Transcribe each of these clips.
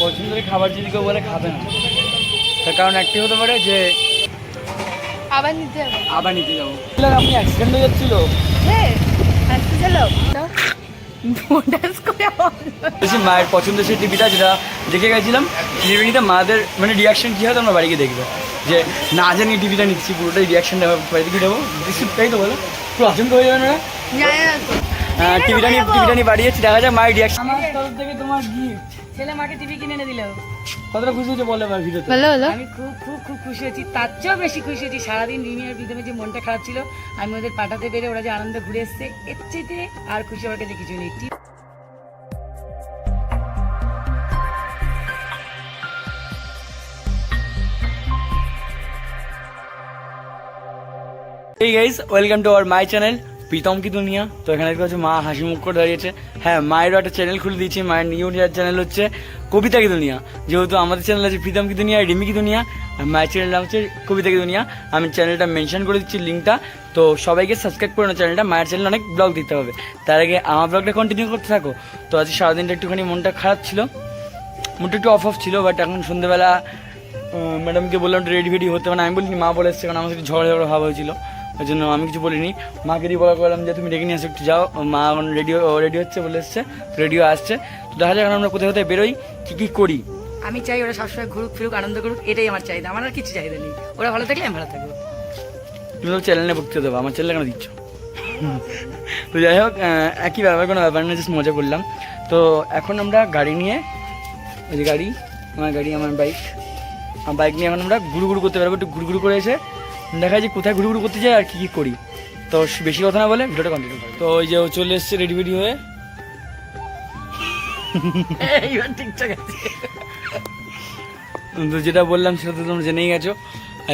পছন্দের খাবার যদি কেউ বলে খাবে না তার কারণ একটি হতে পারে যে আবার নিতে হবে আবার নিতে যাব আপনি অ্যাক্সিডেন্ট হয়ে যাচ্ছিল হ্যাঁ করে বেশি মায়ের পছন্দের সেই টিভিটা যেটা দেখে গেছিলাম টিভিতে মাদের মানে রিয়াকশন কী হয় তোমরা বাড়ি গিয়ে দেখবে যে না জানি টিভিটা নিচ্ছি পুরোটাই রিয়াকশনটা বাড়িতে গিয়ে দেবো তাই তো বলো পুরো আচমক হয়ে যাবে না। টিভিটা নিয়ে টিভিটা নিয়ে বাড়ি যাচ্ছি দেখা যায় মায়ের রিয়াকশন আমার তরফ থেকে তোমার গিফট ছেলে মাকে টিভি কিনে এনে দিল। কতটা খুশি হচ্ছে বলে আমার ভিডিওতে? ভালো হলো আমি খুব খুব খুব খুশি হয়েছি তার চেয়েও বেশি খুশি হয়েছি। সারাদিন রিমিয়ার বিধমে যে মনটা খারাপ ছিল আমি ওদের পাঠাতে পেরে ওরা যে আনন্দ ঘুরে এসছে এর চাইতে আর খুশি আমার কাছে কিছু নেই। টি- এই guys welcome to our my channel Pritam কি দুনিয়া? তো এখানে দেখতে পাচ্ছ মা হাসি মুখ করে দাঁড়িয়েছে। হ্যাঁ মায়েরও একটা চ্যানেল খুলে দিয়েছি। মায়ের নিউ চ্যানেল হচ্ছে কবিতা কি দুনিয়া। যেহেতু আমাদের চ্যানেল আছে প্রীতম কি দুনিয়া, রিমি কি দুনিয়া, আর মায়ের চ্যানেল নাম হচ্ছে কবিতা কি দুনিয়া। আমি চ্যানেলটা মেনশন করে দিচ্ছি লিঙ্কটা তো সবাইকে সাবস্ক্রাইব করে চ্যানেলটা মায়ের চ্যানেল অনেক ব্লগ দিতে হবে তার আগে আমার ব্লগটা কন্টিনিউ করতে থাকো। তো আজকে সারাদিনটা একটুখানি মনটা খারাপ ছিল। মনটা একটু অফ অফ ছিল বাট এখন সন্ধ্যেবেলা ম্যাডামকে বললাম রেডি ফেডি হতে। মানে আমি বলিনি, মা বলে এসছে, কারণ আমার সাথে ঝগড়া ঝগড়া ভাব হয়েছিল। ওই জন্য আমি কিছু বলিনি। মাকে দিয়ে বলা করলাম যে তুমি ডেকে নিয়ে আসো একটু যাও। মা রেডিও রেডি হচ্ছে বলে এসছে রেডিও আসছে। তো দেখা যাক এখন আমরা কোথায় কোথায় বেরোই কী কী করি। আমি চাই ওরা সবসময় ঘুরুক ফিরুক আনন্দ করুক এটাই আমার চাহিদা। আমার আর কিছু চাহিদা নেই। ওরা ভালো থাকলে আমি ভালো থাকব। তুমি তো চ্যানেলে ভর্তি দেবো আমার চ্যানেলে কেন দিচ্ছ? তো যাই হোক একই ব্যাপার কোনো ব্যাপার না জাস্ট মজা করলাম। তো এখন আমরা গাড়ি নিয়ে এই যে গাড়ি আমার গাড়ি আমার বাইক আমার বাইক নিয়ে এখন আমরা ঘুরু ঘুরু করতে পারব একটু ঘুরু ঘুরু করে এসে। দেখা যায় কোথায় ঘুরু ঘুরু করতে যাই আর কী কী করি। তো বেশি কথা না বলে ভিডিওটা কন্টিনিউ করি। তো ওই যে ও চলে এসছে রেডি ফেডি হয়ে। ঠিকঠাক আছে। তো যেটা বললাম সেটা তো তোমরা জেনেই গেছো।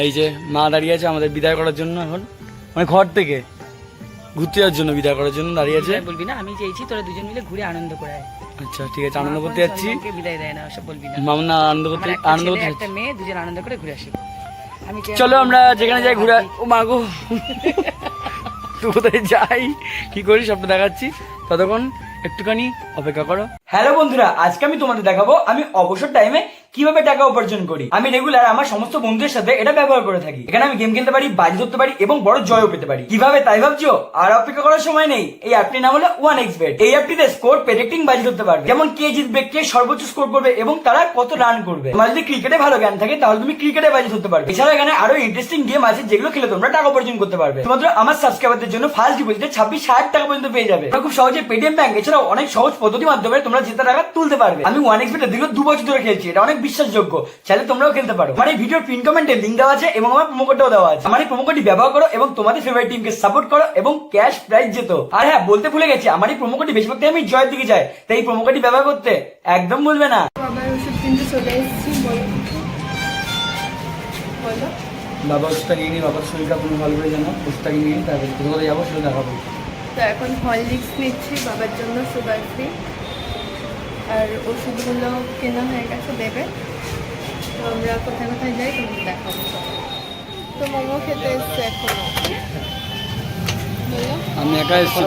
এই যে মা দাঁড়িয়ে আছে আমাদের বিদায় করার জন্য এখন। মানে ঘর থেকে ঘুরতে যাওয়ার জন্য বিদায় করার জন্য দাঁড়িয়ে আছে। বলবি না? আমি চেয়েছি তোরা দুজন মিলে ঘুরে আনন্দ করে। আচ্ছা ঠিক আছে আনন্দ করতে যাচ্ছি। বিদায় দেয় না সব বলবি না। মামনা আনন্দ করতে আনন্দ করতে একটা মেয়ে দুজন আনন্দ করে ঘুরে আসি। চলো আমরা যেখানে যাই ঘুরে ও মা গো। তো কোথায় যাই? কি করি সব দেখাচ্ছি। ততক্ষণ একটুখানি অপেক্ষা করো। হ্যালো বন্ধুরা আজকে আমি তোমাদের দেখাবো আমি অবসর টাইমে কীভাবে টাকা উপার্জন করি? আমি রেগুলার আমার সমস্ত বন্ধুদের সাথে এটা ব্যবহার করে থাকি। এখানে আমি গেম খেলতে পারি, বাজি ধরতে পারি এবং বড় জয়ও পেতে পারি। কীভাবে তাই ভাবছ? আর অপেক্ষা করার সময় নেই। এই অ্যাপটির নাম হলো ওয়ান এক্স বেট এই অ্যাপটিতে স্কোর প্রেডিক্টিং বাজি ধরতে পারবে। যেমন কে জিতবে, কে সর্বোচ্চ স্কোর করবে এবং তারা কত রান করবে। তোমার যদি ক্রিকেটে ভালো জ্ঞান থাকে, তাহলে তুমি ক্রিকেটে বাজি ধরতে পারবে। এছাড়া এখানে আরও ইন্টারেস্টিং গেম আছে, যেগুলো খেলে তোমরা টাকা উপার্জন করতে পারবে। তোমাদের আমার সাবস্ক্রাইবারদের জন্য ফার্স্ট ডিপোজিটে ছাব্বিশ হাজার টাকা পর্যন্ত পেয়ে যাবে। খুব সহজে পেটিএম ব্যাংক এছাড়াও অনেক সহজ পদ্ধতির মাধ্যমে তোমরা জেতা টাকা তুলতে পারবে। আমি ওয়ান এক্স বেটে দীর্ঘ দু বছর ধরে খেলছি। এটা অনেক বিশ্বাসযোগ্য। চাইলে তোমরাও খেলতে পারো। আমার এই ভিডিওর পিন কমেন্টে লিঙ্ক দেওয়া আছে এবং আমার প্রোমো কোডটাও দেওয়া আছে। আমার এই প্রোমো কোডটি ব্যবহার করো এবং তোমাদের ফেভারিট টিমকে সাপোর্ট করো এবং ক্যাশ প্রাইজ যেত আর হ্যাঁ বলতে ভুলে গেছি আমার এই প্রোমো কোডটি বেশিরভাগ আমি জয়ের দিকে যাই তাই এই প্রোমো কোডটি ব্যবহার করতে একদম ভুলবে না। বাবার ওষুধ কিনতে চলে এসেছি বলো। বলো। বাবা ওষুধটা নিয়ে নিই বাবার শরীরটা কোনো ভালো করে জানো ওষুধটা নিয়ে নিই তারপরে কোথাও যাব সেটা দেখাবো। তো এখন হরলিক্স নিচ্ছি বাবার জন্য সুগার ফ্রি আর ওষুধগুলো কেনা হয়ে গেছে দেবে। তো আমরা কোথায় কোথায় যাই তোমাকে দেখাবো। তো মোমো খেতে এসছে এখনও। আমি একা এসেছি।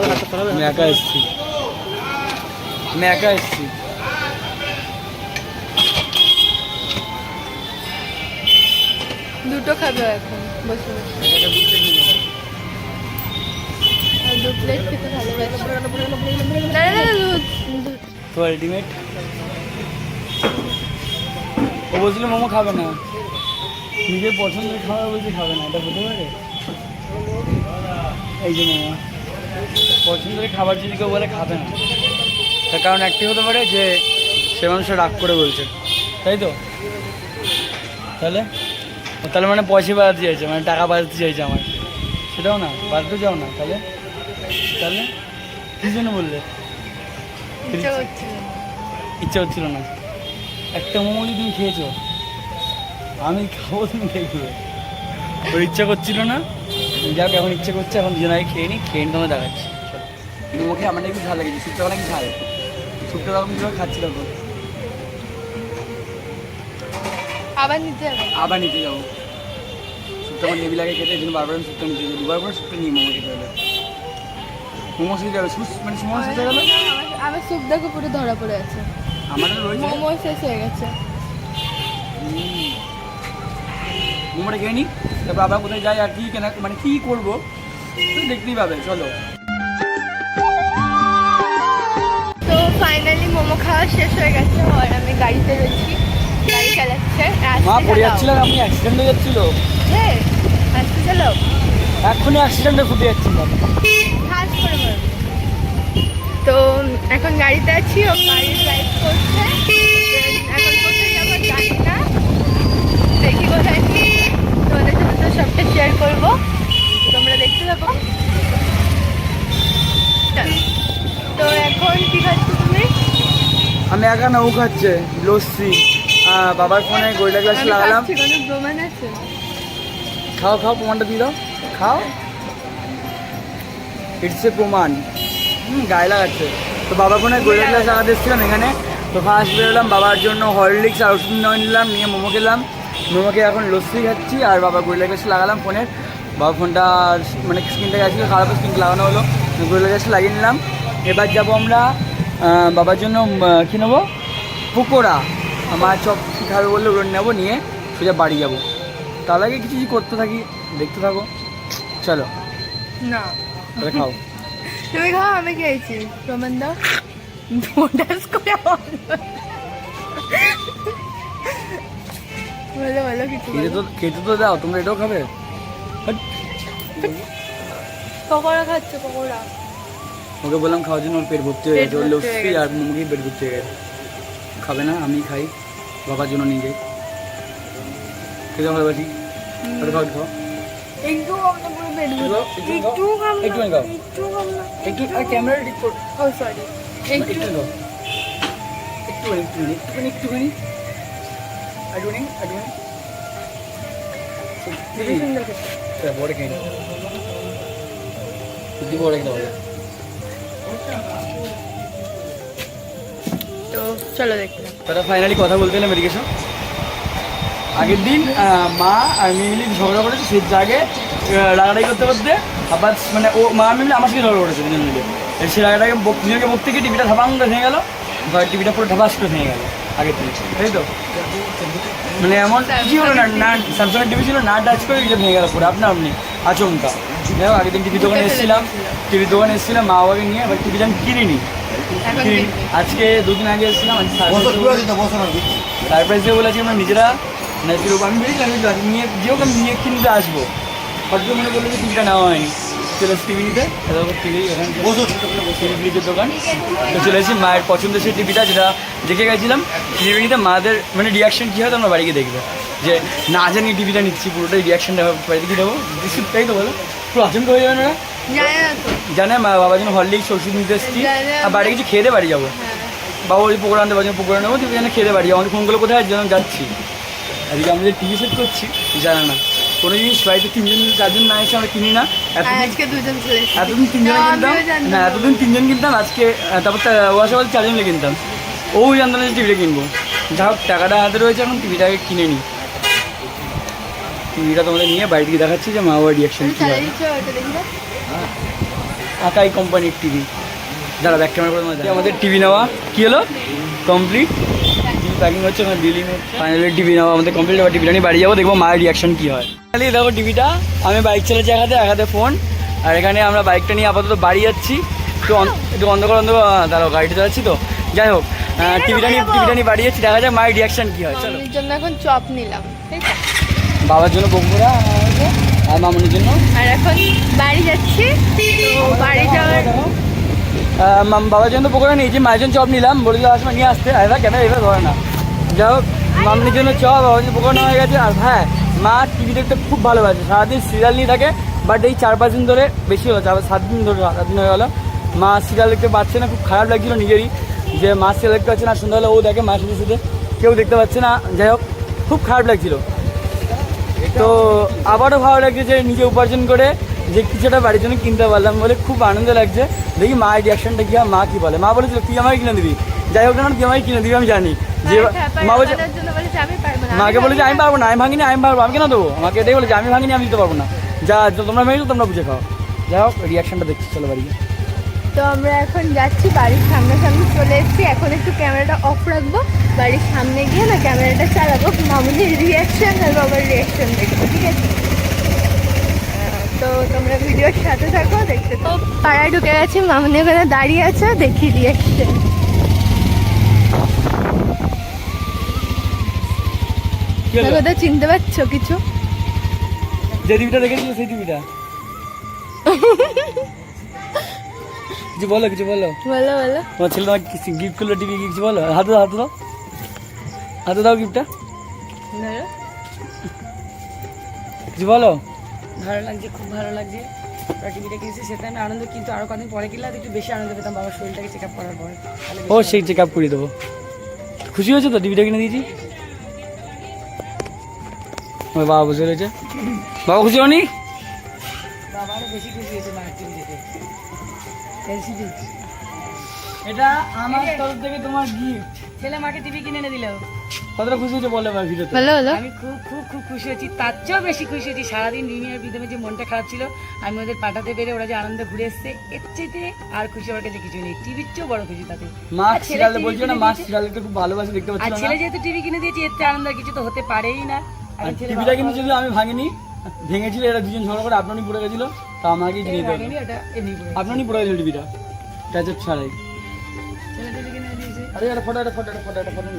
আমি একা এসেছি। আমি একা এসেছি। দুটো খাবে এখন বসে বসে। দু প্লেট খেতে ভালোবাসি। না না দুধ। তো আলটিমেট ও বলছিল মোমো খাবে না। নিজের পছন্দের খাবার বলছে খাবে না, এটা হতে পারে? এই যে পছন্দের খাবার যদি কেউ বলে খাবে না, তার কারণ একটি হতে পারে যে সে মানুষ রাগ করে বলছে। তাই তো? তাহলে? তাহলে মানে পয়সা বাড়াতে চাইছে মানে টাকা বাড়াতে চাইছে আমার সেটাও না, বাড়তে চাও না, তাহলে? তাহলে? কী জন্য বললে? ইচ্ছা। হচ্ছিল না। একটা মোমো তুমি খেয়েছো? আমি খাব তুমি দেখবে ওর ইচ্ছা করছিল না? যাক এখন ইচ্ছা করছে এখন দুজন আগে খেয়ে নি খেয়ে তোমার দেখাচ্ছি। মোমো খেয়ে আমার নাকি ভালো লেগেছে শুক্তো নাকি ঝাল শুক্তো তখন কীভাবে খাচ্ছিল এখন আবার নিতে হবে আবার নিতে যাব। শুক্তো আমার নেবি লাগে খেতে এই জন্য বারবার আমি শুক্তো নিতে যাব। দুবার করে শুক্তো নিই মোমো খেতে হলে মোমো যাবে সুস মানে মোমো শিখে গেলে আমি স্যুপ দেখো পুরো ধরা পড়ে আছে রয়েছে। মোমো শেষ হয়ে গেছে। মোমোটা খেয়ে নিই তারপর আবার কোথায় যাই আর কি কেনা মানে কি করব? তুমি দেখতেই পাবে চলো। তো ফাইনালি মোমো খাওয়া শেষ হয়ে গেছে আর আমি গাড়িতে রয়েছি। গাড়ি চালাচ্ছে। মা পড়ে যাচ্ছিলাম আমি অ্যাক্সিডেন্ট হয়ে যাচ্ছিল। আজকে চলো এক্ষুনি অ্যাক্সিডেন্টে ফুটে করে মারবো। তো এখন গাড়িতে আছি ও গাড়ি ড্রাইভ করছে। এখন কোথায় যাব জানি না। দেখি কোথায়। তোমাদের সাথে তো সবটা শেয়ার করব। তোমরা দেখতে থাকো। তো এখন কি খাচ্ছ তুমি? আমি একা না ও খাচ্ছে লস্যি। বাবার ফোনে গোল্ডা গ্লাস লাগালাম। প্রমাণ আছে? খাও খাও প্রমাণটা দিয়ে দাও। খাও। ইটস এ প্রমাণ। হুম গায়ে লাগাচ্ছে। তো বাবা ফোনে গোল্ডা গ্লাস লাগাতে এসেছিলাম এখানে। তো ফার্স্ট বেরোলাম বাবার জন্য হরলিক্স আর ওষুধ নয় নিলাম নিয়ে মোমো খেলাম। মোমোকে এখন লস্যি খাচ্ছি আর বাবা গোল্ডা গ্লাস লাগালাম ফোনের বাবা ফোনটা মানে স্ক্রিনটা গেছিল খারাপ স্ক্রিন লাগানো হলো। গোল্ডা গ্লাস লাগিয়ে নিলাম। এবার যাব আমরা বাবার জন্য কী নেব? পকোড়া। আমার চপ কী খাবে বললে ওগুলো নেব নিয়ে সোজা বাড়ি যাব। তার আগে কিছু কিছু করতে থাকি দেখতে থাকো। চলো। না। খাও। তুমি খাও আমি খেয়েছি। প্রমাণ দাও। বোনাস করে বলো। বলো কিছু খেতে তো খেতে তো দাও তোমরা এটাও খাবে। পকোড়া খাচ্ছ পকোড়া। ওকে বললাম খাওয়ার জন্য ওর পেট ভর্তি হয়ে গেছে। ওর লস্যি আর মুরগি পেট ভর্তি হয়ে গেছে। খাবে না আমি খাই। বাবার জন্য নিয়ে যাই। খেতে ভালোবাসি। ওটা খাও খাও। একটু খাও না পুরো পেট একটু খাও, একটু খাও। একটু না খাও। একটু না। একটু আর ক্যামেরা ঠিক কর। ও সরি একটু একটু খাও একটুখানি একটুখানি একটুখানি একটুখানি। খুবই সুন্দর হ্যাঁ, বড় নিই যদি বড় খেতে তো চলো দেখতে তারা ফাইনালি কথা বলতে এদিকে এসো। আগের দিন মা আর মিমিলি ঝগড়া করেছে সে জাগে রাগারাগি করতে করতে আবার মানে ও মা মিমিলি আমার সাথে ঝগড়া করেছে দুজন মিলে। সে রাগাটাকে দুজনকে বকতে গিয়ে টিভিটা ধাপাং করে ভেঙে গেল টিভিটা পুরো ধাপাস করে ভেঙে গেল আগের দিন। তাই তো? মানে এমন কি হলো না না স্যামসাংয়ের টিভি ছিল না টাচ করে এটা ভেঙে গেল পুরো আপনা আপনি? আচমকা। যাই হোক আগের দিন টিভি দোকানে এসেছিলাম টিভি দোকানে এসেছিলাম মা বাবাকে নিয়ে এবার টিভিটা আমি কিনিনি। আজকে দুদিন আগে এসেছিলাম আজকে সারপ্রাইজ দিয়ে বলেছি আমরা নিজেরা। মানে যেরকম আমি বেরিয়েছিলাম আমি নিয়ে যেও আমি নিয়ে কিনতে আসব। হঠাৎ করে মনে করল যে টিভিটা নেওয়া হয়নি। চলে এসে টিভি নিতে। তারপর টিভি ফ্রিজের দোকান। তো চলে এসেছি মায়ের পছন্দের সেই টিভিটা যেটা দেখে গেছিলাম। টিভি নিতে মাদের মানে রিয়াকশন কী হয় তোমরা বাড়ি গিয়ে দেখবে। যে না জানি টিভিটা নিচ্ছি পুরোটাই রিয়াকশনটা বাড়িতে গিয়ে দেবো তাই তো বলো? পুরো আচমকা হয়ে যাবে না? জানি জানে মা বাবার জন্য হরলিক্স ওষুধ নিতে এসেছি। আর বাড়ি কিছু খেয়ে দিয়ে বাড়ি যাব। হ্যাঁ। বাবা ওই পকোড়া আনতে পারছি পকোড়া নেব তুই এখানে খেতে পারি আমাদের ফোনগুলো কোথায়? আছে যেন যাচ্ছি। এদিকে আমরা যে টিভি সেট করছি জানা না। কোনো জিনিস বাড়িতে তিনজন চারজন না এসে আমরা কিনি না আজকে দুজন এতদিন তিনজনে কিনতাম। না। না। এতদিন তিনজন কিনতাম আজকে তারপর তা- ও আসা বলতে চারজন কিনতাম। ও জানতাম না যে টিভিটা কিনবো। যা হোক টাকাটা হাতে রয়েছে এখন টিভিটাকে কিনে নিই টিভিটা তোমাদের নিয়ে বাড়ি থেকে দেখাচ্ছি যে মা বাবার রিয়াকশন কী হয়? আকাই কোম্পানির টিভি যারা ব্যাক ক্যামেরা করে আমাদের টিভি নেওয়া কি হলো? কমপ্লিট প্যাকিং হচ্ছে ওখানে বিলিং ফাইনালি টিভি নেওয়া আমাদের কমপ্লিট এবার টিভিটা নিয়ে বাড়ি যাব দেখব মায়ের রিয়াকশন কি হয়। ফাইনালি দেখো টিভিটা আমি বাইক চালাচ্ছি এক হাতে এক হাতে ফোন আর এখানে আমরা বাইকটা নিয়ে আপাতত বাড়ি যাচ্ছি। একটু একটু অন্ধকার অন্ধকার দাঁড়াও গাড়িটা চালাচ্ছি তো। যাই হোক টিভিটা নিয়ে টিভিটা নিয়ে বাড়ি যাচ্ছি দেখা যাক মায়ের রিয়াকশন কি হয় চলো। জন্য এখন চপ নিলাম বাবার জন্য বকুড়া আর মামনির জন্য। আর এখন বাড়ি যাচ্ছি বাড়ি যাওয়ার বাবার জন্য পকোড়া নিয়েছি মায়ের জন্য চপ নিলাম। বলেছিল আসবে নিয়ে আসতে। এবার কেন এবার ধরে না। যাই হোক মামনির জন্য চপ পকোড়া নেওয়া হয়ে গেছে। আর হ্যাঁ মা টিভি দেখতে খুব ভালোবাসে। সারাদিন সিরিয়াল নিয়ে থাকে বাট এই চার পাঁচ দিন ধরে বেশি হলো, চার সাত দিন ধরে সাত দিন হয়ে গেলো। মা সিরিয়াল দেখতে পাচ্ছে না, খুব খারাপ লাগছিল নিজেরই, যে মা সিরিয়াল দেখতে পাচ্ছে না সন্ধ্যাবেলা ও দেখে মার সাথে সাথে কেউ দেখতে পাচ্ছে না। যাই হোক, খুব খারাপ লাগছিল। তো আবারও ভালো লাগছে যে নিজে উপার্জন করে যে কিছুটা বাড়ির জন্য কিনতে পারলাম বলে খুব আনন্দ লাগছে। দেখি মায়ের রিয়াকশনটা কি মা কি বলে? মা বলেছিল, তুই আমাকে কিনে দিবি? যাই হোক না তুই আমাকে কিনে দিবি আমি জানি। যে মা বলছে বাবার আমি পারব না মাকে বলেছে আমি পারব না আমি ভাঙিনি আমি পারব আমি কেন দেবো? আমাকে এটাই বলেছে আমি ভাঙিনি আমি দিতে পারব না। যা যা তোমরা মেয়েছো তোমরা বুঝে খাও। যাই হোক রিয়াকশনটা দেখছি চলো বাড়ি তো আমরা এখন যাচ্ছি বাড়ির সামনাসামনি চলে এসেছি। এখন একটু ক্যামেরাটা অফ রাখব বাড়ির সামনে গিয়ে না ক্যামেরাটা চালাবো। মামুনির রিয়াকশন আর বাবার রিয়াকশন দেখব ঠিক আছে? তো তোমরা ভিডিওর সাথে থাকো দেখতে তো পাড়ায় ঢুকে গেছি মামুনি ওখানে দাঁড়িয়ে আছে দেখি রিয়াকশন কোথাও চিনতে পারছ কিছু? যে টিভিটা সেই টিভিটা। কিছু বলো কিছু বলো। বলো বলো। তোমার ছেলে তোমাকে গিফট করল টিভি কিছু বলো। হাতে দাও হাতে দাও। হাতে দাও গিফটটা বলো। কিছু বলো। ভালো লাগছে খুব ভালো লাগছে। টিভিটা কিনেছে সেটা আমি আনন্দ কিন্তু আরও কদিন পরে কিনলে একটু বেশি আনন্দ পেতাম বাবার শরীরটাকে চেক আপ করার পরে। ও সেই চেক আপ করিয়ে দেবো। খুশি হয়েছে তো? টিভিটা কিনে দিয়েছি? আমার বাবা বসে রয়েছে বাবা খুশি হনি বাবা আরও বেশি খুশি হয়েছে মায়ের টিভি দেখে এলসিডি এটা আমার তরফ থেকে তোমার গিফট ছেলে মাকে টিভি কিনে এনে দিল। কতটা খুশি হয়েছে বলো এবার ভিডিওতে? বলো বলো। আমি খুব খুব খুব খুশি হয়েছি তার চেয়েও বেশি খুশি হয়েছি। সারাদিন বিদমে যে মনটা খারাপ ছিল আমি ওদের পাঠাতে পেরে ওরা যে আনন্দে ঘুরে এসছে এর চাইতে আর খুশি আমার কাছে কিছু নেই। টিভির চেয়েও বড় খুশি তাতে মা আর ছেলে সিরিয়ালে TV বলছিল না কিনে সিরিয়ালটা খুব ভালোবাসে দেখতে আর ছেলে যেহেতু টিভি কিনে দিয়েছি এর চেয়ে আনন্দ কিছু তো হতে পারেই না। আর ছেলে টিভিটা কিন্তু যদি আমি ভাঙিনি ভেঙেছিল এটা দুজন ঝগড়া করে আপনারই পড়ে গেছিল তা পড়ে গেছে। আপনারই পড়ে গেছিল টিভিটা? টাচের ছাড়াই। ছেলে আরে ফটো ফটো ফটো ফটো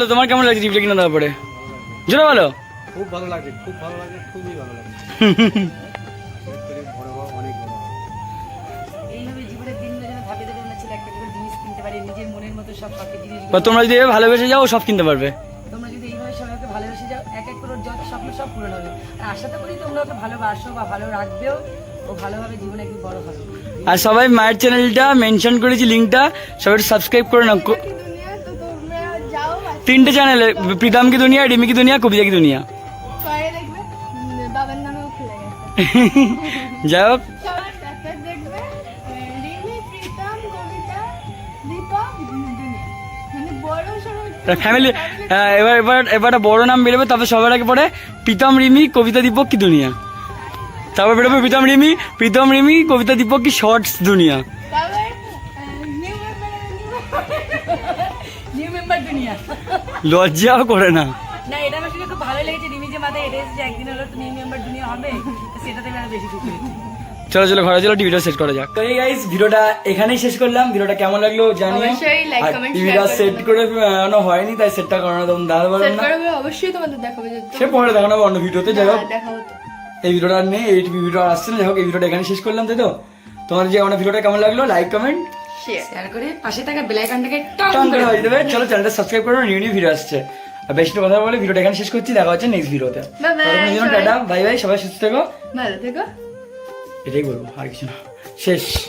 না তোমার কেমন লাগছে টিভিটা কিনে দেওয়ার পরে? জোরে বলো। খুব ভালো লাগে খুব ভালো লাগে খুবই ভালো লাগে। বড় বড় অনেক বড় এইভাবে জীবনের দিনগুলো যেন ধাপে ধাপে আমরা ছেলে একটা করে জিনিস কিনতে পারি নিজের মনের মতো সব শখের জিনিস বা তোমরা যদি এভাবে ভালোবেসে যাও সব কিনতে পারবে। আশা তো করি তোমরা ওকে ভালোবাসো বা ভালো রাখবেও ও ভালোভাবে জীবনে বড় হবে। আর সবাই মায়ের চ্যানেলটা মেনশন করেছি লিঙ্কটা সবাই সাবস্ক্রাইব করে নাও। তিনটে চ্যানেল প্রীতম কি দুনিয়া রিমি কি দুনিয়া কবিতা কি দুনিয়া। পরে দেখবে উম, বাবার নামেও খুলে গেছে। যাই হোক। ফ্যামিলি এবার এবার এবার বড় নাম বেরোবে তারপর সবার আগে পরে প্রীতম রিমি কবিতা দীপক কি দুনিয়া। তারপর বেরোবে প্রীতম রিমি প্রীতম রিমি কবিতা দীপক কি শর্টস দুনিয়া। লজ্জাও করে না। না এটা আমার খুব ভালো লেগেছে। রিমি যে মাথায় এটা এসেছে একদিন হলো নিউ মেম্বার দুনিয়া হবে সেটাতে বেশি খুশি চলো চলো ঘরে চলো টিভিটা শেষ করা যাক। তো এই গাইস ভিডিওটা এখানেই শেষ করলাম। ভিডিওটা কেমন লাগল জানিও। আর টিভিটা সেট করে আনো হয়নি তাই সেটটা করানো তখন দাঁড়াতে পারলাম সেট না। অবশ্যই তোমাদের দেখাবো যে সে পরে দেখানো হবে অন্য ভিডিওতে যাই হোক। দেখাবো তো। এই ভিডিওটা আর নেই এই ভিডিও আসছে না যাই হোক এই ভিডিওটা এখানে শেষ করলাম তাই তো? তোমার যে আমার ভিডিওটা কেমন লাগল লাইক কমেন্ট শেয়ার করে পাশে থাকা বেলাইকানটাকে টান টন করে বাজিয়ে দেবে। চলো চ্যানেলটা সাবস্ক্রাইব করো নিউ নিউ ভিডিও আসছে। আর বেশি কথা বলে ভিডিওটা এখানে শেষ করছি দেখা হচ্ছে নেক্সট ভিডিওতে bye, টাটা বাই বাই সবাই সুস্থ থেকো। ভালো থেকো। এটাই বলব আর কিছু না। শেষ।